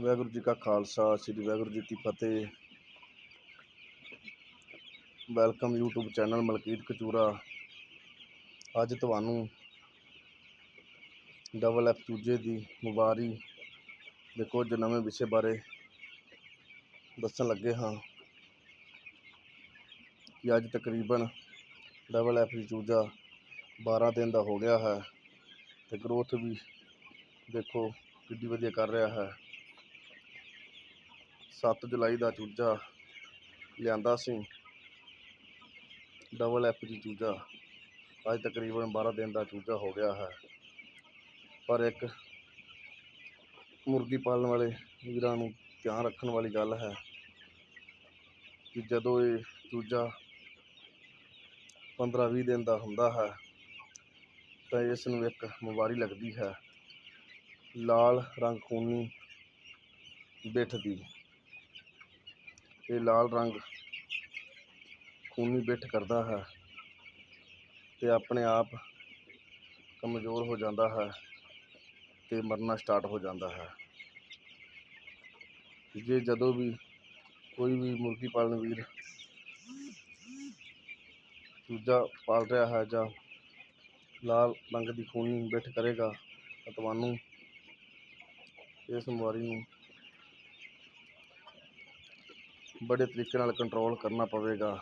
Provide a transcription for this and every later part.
ਵਾਹਿਗੁਰੂ ਜੀ ਕਾ ਖਾਲਸਾ, ਸ੍ਰੀ ਵਾਹਿਗੁਰੂ ਜੀ ਕੀ ਫਤਿਹ। Welcome YouTube channel Malkit Kachura. ਅੱਜ ਤੁਹਾਨੂੰ ਡਬਲ ਐਫ ਚੂਜੇ ਦੀ ਮੁਬਾਰੀ ਦੇ ਕੁਝ ਨਵੇਂ ਵਿਸ਼ੇ ਬਾਰੇ ਦੱਸਣ ਲੱਗੇ ਹਾਂ। ਕਿ ਅੱਜ ਤਕਰੀਬਨ ਡਬਲ ਐਫ ਚੂਜਾ 12 ਦਿਨ ਦਾ ਹੋ ਗਿਆ ਹੈ ਤੇ ਗਰੋਥ ਵੀ ਦੇਖੋ ਕਿੱਡੀ ਵਧੀਆ ਕਰ ਰਿਹਾ ਹੈ। 7 ਜੁਲਾਈ ਦਾ ਚੂਜਾ ਲਿਆਂਦਾ ਸੀ। ਡਬਲ ਐਫ ਜੀ ਚੂਜਾ। ਅੱਜ ਤਕਰੀਬਨ 12 ਦਿਨ ਦਾ ਚੂਜਾ ਹੋ ਗਿਆ ਹੈ। ਪਰ ਇੱਕ ਮੁਰਗੀ ਪਾਲਣ ਵਾਲੇ ਵੀਰਾਂ ਨੂੰ ਧਿਆਨ ਰੱਖਣ ਵਾਲੀ ਗੱਲ ਹੈ ਕਿ ਜਦੋਂ ਇਹ ਚੂਜਾ 15-20 ਦਿਨ ਦਾ ਹੁੰਦਾ ਹੈ, ਤਾਂ ਇਸ ਨੂੰ ਇੱਕ ਬਿਮਾਰੀ ਲੱਗਦੀ ਹੈ। ਲਾਲ ਰੰਗ ਖੂਨੀ ਬਿੱਠ ਦੀ। ਇਹ ਲਾਲ ਰੰਗ ਖੂਨੀ ਬਿੱਠ ਕਰਦਾ ਹੈ ਤੇ ਆਪਣੇ ਆਪ ਕਮਜ਼ੋਰ ਹੋ ਜਾਂਦਾ ਹੈ ਤੇ ਮਰਨਾ ਸਟਾਰਟ ਹੋ ਜਾਂਦਾ ਹੈ। ਜੇ ਜਦੋਂ ਵੀ ਕੋਈ ਵੀ ਮੁਰਗੀ ਪਾਲਣ ਵੀਰ ਦੂਜਾ ਪਾਲ ਰਿਹਾ ਹੈ ਜਾਂ ਲਾਲ ਰੰਗ ਦੀ ਖੂਨੀ ਬਿੱਠ ਕਰੇਗਾ ਤਾਂ ਤੁਹਾਨੂੰ ਇਸ ਬਿਮਾਰੀ ਨੂੰ ਬੜੇ ਤਰੀਕੇ ਨਾਲ ਕੰਟਰੋਲ ਕਰਨਾ ਪਵੇਗਾ।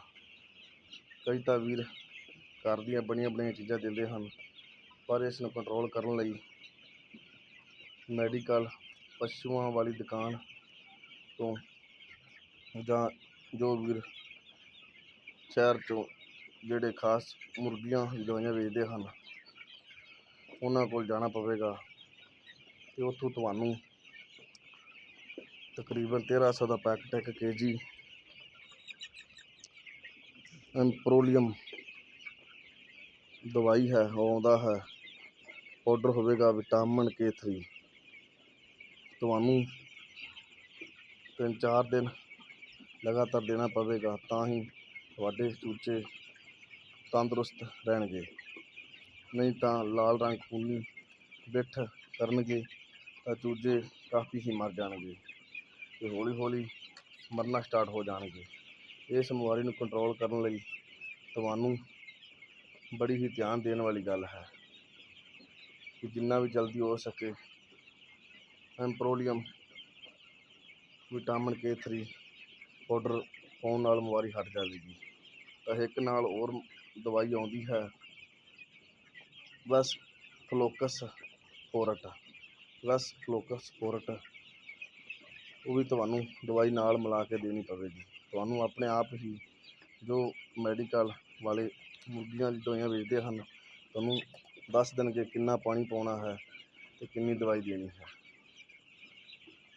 ਕਈ ਤਾਂ ਵੀਰ ਘਰ ਦੀਆਂ ਬਣੀਆਂ ਬਣੀਆਂ ਚੀਜ਼ਾਂ ਦਿੰਦੇ ਹਨ, ਪਰ ਇਸ ਨੂੰ ਕੰਟਰੋਲ ਕਰਨ ਲਈ ਮੈਡੀਕਲ ਪਸ਼ੂਆਂ ਵਾਲੀ ਦੁਕਾਨ ਤੋਂ ਜਾਂ ਜੋ ਵੀਰ ਸ਼ਹਿਰ ਚੋਂ ਜਿਹੜੇ ਖਾਸ ਮੁਰਗੀਆਂ ਦਵਾਈਆਂ ਵੇਚਦੇ ਹਨ, ਉਹਨਾਂ ਕੋਲ ਜਾਣਾ ਪਵੇਗਾ ਤੇ ਉੱਥੋਂ ਤੁਹਾਨੂੰ ਤਕਰੀਬਨ 1300 ਦਾ ਪੈਕਟ ਇੱਕ ਕੇਜੀ ਐਂਪਰੋਲੀਅਮ ਦਵਾਈ ਹੈ, ਉਹ ਆਉਂਦਾ ਹੈ। ਪਾਊਡਰ ਹੋਵੇਗਾ ਵਿਟਾਮਿਨ K3 ਤੁਹਾਨੂੰ ਤਿੰਨ ਚਾਰ ਦਿਨ ਲਗਾਤਾਰ ਦੇਣਾ ਪਵੇਗਾ, ਤਾਂ ਹੀ ਤੁਹਾਡੇ ਚੂਚੇ ਤੰਦਰੁਸਤ ਰਹਿਣਗੇ। ਨਹੀਂ ਤਾਂ ਲਾਲ ਰੰਗ ਖੂਨੀ ਬਿੱਠ ਕਰਨਗੇ, ਤਾਂ ਚੂਜੇ ਕਾਫੀ ਹੀ ਮਰ ਜਾਣਗੇ। ਅਤੇ ਹੌਲੀ ਹੌਲੀ ਮਰਨਾ ਸਟਾਰਟ ਹੋ ਜਾਣਗੇ। ਇਸ ਬਿਮਾਰੀ ਨੂੰ ਕੰਟਰੋਲ ਕਰਨ ਲਈ ਤੁਹਾਨੂੰ ਬੜੀ ਹੀ ਧਿਆਨ ਦੇਣ ਵਾਲੀ ਗੱਲ ਹੈ ਕਿ ਜਿੰਨਾ ਵੀ ਜਲਦੀ ਹੋ ਸਕੇ ਐਂਪਰੋਲੀਅਮ ਵਿਟਾਮਿਨ K3 ਪਾਊਡਰ ਪਾਉਣ ਨਾਲ ਬਿਮਾਰੀ ਹਟ ਜਾਵੇਗੀ। ਤਾਂ ਇੱਕ ਨਾਲ ਹੋਰ ਦਵਾਈ ਆਉਂਦੀ ਹੈ ਬਸ ਫਲੋਕਸ ਫੋਰਟ ਬਸ ਫਲੋਕਸ ਫੋਰਟ ਉਹ ਵੀ ਤੁਹਾਨੂੰ ਦਵਾਈ ਨਾਲ ਮਿਲਾ ਕੇ ਦੇਣੀ ਪਵੇਗੀ। ਤੁਹਾਨੂੰ ਆਪਣੇ ਆਪ ਹੀ ਜੋ ਮੈਡੀਕਲ ਵਾਲੇ ਮੁਰਗੀਆਂ ਦੀ ਦਵਾਈਆਂ ਵੇਚਦੇ ਹਨ, ਤੁਹਾਨੂੰ ਦੱਸ ਦੇਣਗੇ ਕਿੰਨਾ ਪਾਣੀ ਪਾਉਣਾ ਹੈ ਤੇ ਕਿੰਨੀ ਦਵਾਈ ਦੇਣੀ ਹੈ।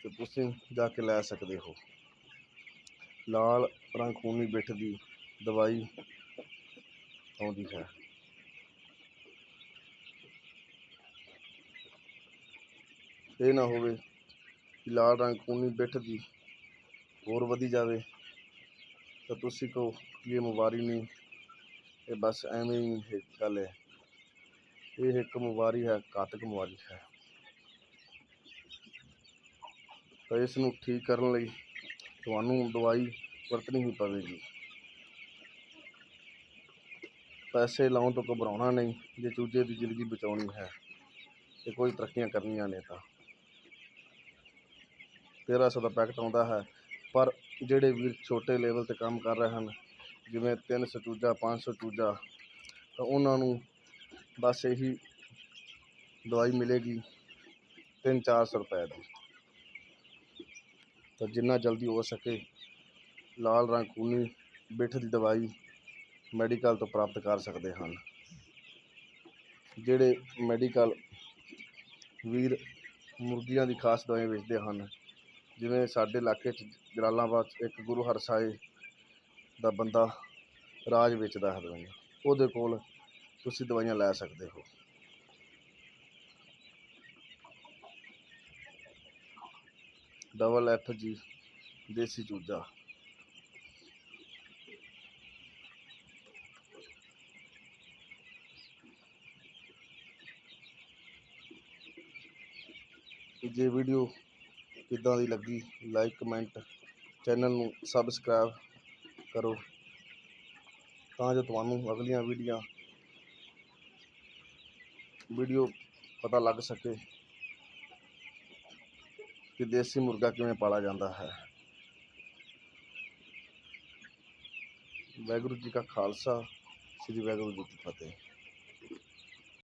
ਤੇ ਤੁਸੀਂ ਜਾ ਕੇ ਲੈ ਸਕਦੇ ਹੋ। ਲਾਲ ਰੰਗ ਖੂਨੀ ਬਿੱਠ ਦੀ ਦਵਾਈ ਆਉਂਦੀ ਹੈ। ਇਹ ਨਾ ਹੋਵੇ ਕਿ ਲਾਲ ਰੰਗ ਖੂਨੀ ਬਿੱਠ ਦੀ ਹੋਰ ਵਧੀ ਜਾਵੇ, ਤਾਂ ਤੁਸੀਂ ਕਹੋ ਕਿ ਇਹ ਬਿਮਾਰੀ ਨਹੀਂ। ਇਹ ਬਸ ਐਵੇਂ ਹੀ ਗੱਲ ਹੈ। ਇਹ ਇੱਕ ਬਿਮਾਰੀ ਹੈ, ਘਾਤਕ ਬਿਮਾਰੀ ਹੈ। ਤਾਂ ਇਸ ਨੂੰ ਠੀਕ ਕਰਨ ਲਈ ਤੁਹਾਨੂੰ ਦਵਾਈ ਵਰਤਣੀ ਹੀ ਪਵੇਗੀ। ਪੈਸੇ ਲਾਉਣ ਤੋਂ ਘਬਰਾਉਣਾ ਨਹੀਂ, ਜੇ ਚੂਜੇ ਦੀ ਜ਼ਿੰਦਗੀ ਬਚਾਉਣੀ ਹੈ, ਤੇ ਕੋਈ ਤਰੱਕੀਆਂ ਕਰਨੀਆਂ ਨੇ ਤਾਂ। 1300 ਦਾ ਪੈਕਟ ਆਉਂਦਾ ਹੈ, ਪਰ ਜਿਹੜੇ ਵੀਰ ਛੋਟੇ ਲੈਵਲ ਤੇ ਕੰਮ ਕਰ ਰਹੇ ਹਨ, ਜਿਵੇਂ 300 ਚੂਜਾ 500 ਚੂਜਾ, ਤਾਂ ਉਹਨਾਂ ਨੂੰ ਬਸ ਇਹੀ ਦਵਾਈ ਮਿਲੇਗੀ 3-400 ਰੁਪਏ ਦੀ। ਤਾਂ ਜਿੰਨਾ ਜਲਦੀ ਹੋ ਸਕੇ ਲਾਲ ਰੰਗ ਕੂਨੀ ਬਿੱਠ ਦੀ ਦਵਾਈ ਮੈਡੀਕਲ ਤੋਂ ਪ੍ਰਾਪਤ ਕਰ ਸਕਦੇ ਹਨ। ਜਿਹੜੇ ਮੈਡੀਕਲ ਵੀਰ ਮੁਰਗੀਆਂ ਦੀ ਖਾਸ ਦਵਾਈ ਵੇਚਦੇ ਹਨ ਜਿਵੇਂ ਸਾਡੇ ਇਲਾਕੇ 'ਚ ਜਲਾਲਾਬਾਦ 'ਚ ਇੱਕ ਗੁਰੂ ਹਰਸਾਏ ਦਾ ਬੰਦਾ ਰਾਜ ਵੇਚਦਾ ਹੈ ਦਵਾਈਆਂ, ਉਹਦੇ ਕੋਲ ਤੁਸੀਂ ਦਵਾਈਆਂ ਲੈ ਸਕਦੇ ਹੋ। ਡਬਲ ਐਫ ਜੀ ਦੇਸੀ ਚੂਜਾ। ਜੇ ਵੀਡੀਓ ਕਿੱਦਾਂ ਦੀ ਲੱਗੀ? ਲਾਈਕ ਕਮੈਂਟ ਚੈਨਲ ਨੂੰ ਸਬਸਕ੍ਰਾਈਬ ਕਰੋ। ਤਾਂ ਜੋ ਤੁਹਾਨੂੰ ਅਗਲੀਆਂ ਵੀਡੀਓ ਵੀਡੀਓ ਪਤਾ ਲੱਗ ਸਕੇ ਕਿ ਦੇਸੀ ਮੁਰਗਾ ਕਿਵੇਂ ਪਾਲਾ ਜਾਂਦਾ ਹੈ। ਵਾਹਿਗੁਰੂ ਜੀ ਕਾ ਖਾਲਸਾ, ਸ੍ਰੀ ਵਾਹਿਗੁਰੂ ਜੀ ਕੀ ਫਤਿਹ।